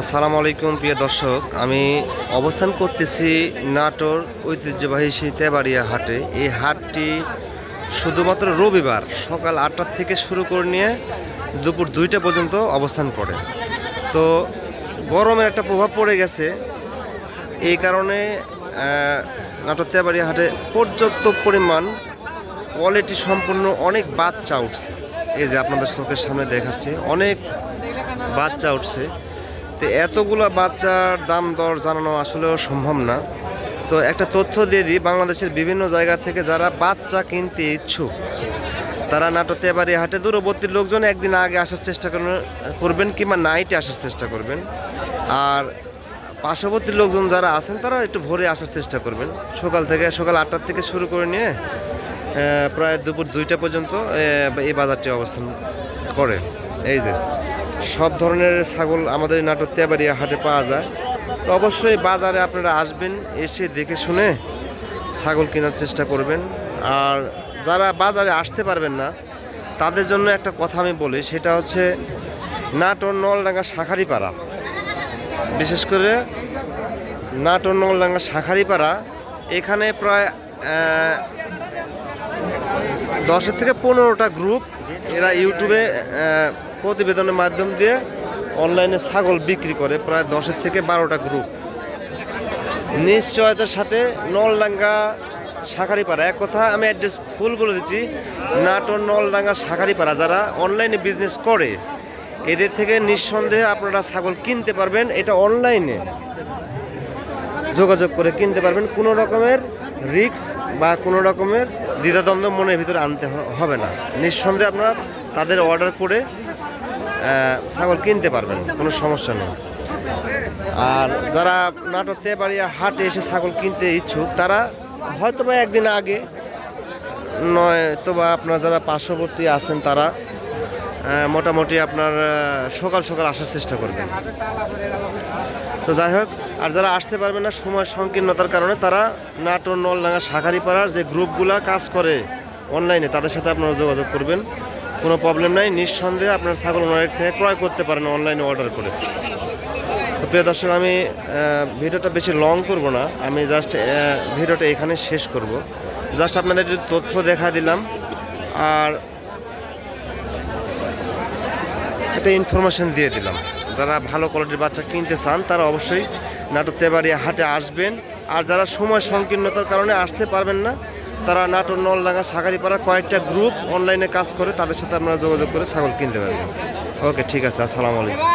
আসসালামু আলাইকুম, প্রিয় দর্শক। আমি অবস্থান করতেছি নাটোর ঐতিহ্যবাহী সেই তেবাড়িয়া হাটে। এই হাটটি শুধুমাত্র রবিবার সকাল আটটা থেকে শুরু করে নিয়ে দুপুর দুইটা পর্যন্ত অবস্থান করে। তো গরমের একটা প্রভাব পড়ে গেছে। এই কারণে নাটোর তেবাড়িয়া হাটে পর্যাপ্ত পরিমাণ কোয়ালিটি সম্পূর্ণ অনেক বাচ্চা উঠছে। এই যে আপনাদের চোখের সামনে দেখাচ্ছে, অনেক বাচ্চা উঠছে। তো এতগুলো বাচ্চার দাম দর জানানো আসলেও সম্ভব না। তো একটা তথ্য দিয়ে দিই, বাংলাদেশের বিভিন্ন জায়গা থেকে যারা বাচ্চা কিনতে ইচ্ছুক, তারা নাটোতে এবারে হাটে দূরবর্তী লোকজন একদিন আগে আসার চেষ্টা করবেন- কিংবা নাইটে আসার চেষ্টা করবেন। আর পার্শ্ববর্তী লোকজন যারা আছেন, তারা একটু ভোরে আসার চেষ্টা করবেন। সকাল থেকে, সকাল আটটার থেকে শুরু করে নিয়ে প্রায় দুপুর দুইটা পর্যন্ত এই বাজারটি অবস্থান করে। এই যে সব ধরনের ছাগল আমাদের নাটোর তেবাড়িয়া হাটে পাওয়া যায়। তো অবশ্যই বাজারে আপনারা আসবেন, এসে দেখে শুনে ছাগল কেনার চেষ্টা করবেন। আর যারা বাজারে আসতে পারবেন না, তাদের জন্য একটা কথা আমি বলি, সেটা হচ্ছে নাটোর নলডাঙ্গা শাখারিপাড়া। বিশেষ করে নাটোর নলডাঙ্গা শাখারিপাড়া, এখানে প্রায় দশের থেকে পনেরোটা গ্রুপ এরা ইউটিউবে প্রতিবেদনের মাধ্যম দিয়ে অনলাইনে ছাগল বিক্রি করে প্রায় দশের থেকে বারোটা গ্রুপ নিশ্চয়তার সাথে নলডাঙ্গা শাখারিপাড়া। এক কথা আমি অ্যাড্রেস ফুল বলে দিচ্ছি, নাটোর নলডাঙ্গা শাখারিপাড়া যারা অনলাইনে বিজনেস করে, এদের থেকে নিঃসন্দেহে আপনারা ছাগল কিনতে পারবেন। এটা অনলাইনে যোগাযোগ করে কিনতে পারবেন। কোনো রকমের রিক্স বা কোনো রকমের দ্বিধাদ্বন্দ্ব মনের ভিতরে আনতে হবে না। নিঃসন্দেহে আপনারা তাদের অর্ডার করে ছাগল কিনতে পারবেন, কোনো সমস্যা নেই। আর যারা নাটক তেবাড়িয়া হাটে এসে ছাগল কিনতে ইচ্ছুক, তারা হয়তো বা একদিন আগে নয় তো বা আপনার যারা পার্শ্ববর্তী আছেন, তারা মোটামুটি আপনার সকাল সকাল আসার চেষ্টা করবেন। তো যাই হোক, আর যারা আসতে পারবে না সময় সংকীর্ণতার কারণে, তারা নাটোর নলডাঙ্গা শাখারিপাড়ার যে গ্রুপগুলা কাজ করে অনলাইনে, তাদের সাথে আপনারা যোগাযোগ করবেন। কোনো প্রবলেম নাই, নিঃসন্দেহে আপনার ছাগল ওনার থেকে ক্রয় করতে পারেন অনলাইনে অর্ডার করে। তো প্রিয় দর্শক, আমি ভিডিওটা বেশি লং করব না, আমি জাস্ট ভিডিওটা এখানে শেষ করব। জাস্ট আপনাদের একটু তথ্য দেখা দিলাম, আর একটা ইনফরমেশন দিয়ে দিলাম। যারা ভালো কোয়ালিটির বাচ্চা কিনতে চান, তারা অবশ্যই নাটোর তেবাড়িয়া হাটে আসবেন। আর যারা সময় সংকীর্ণতার কারণে আসতে পারবেন না তারা নাটোর নলডাঙ্গা সাগারিপাড়া কয়েকটা গ্রুপ অনলাইনে কাজ করে, তাদের সাথে আপনারা যোগাযোগ করে ছাগল কিনতে পারবেন। ওকে, ঠিক আছে, আসসালামু আলাইকুম।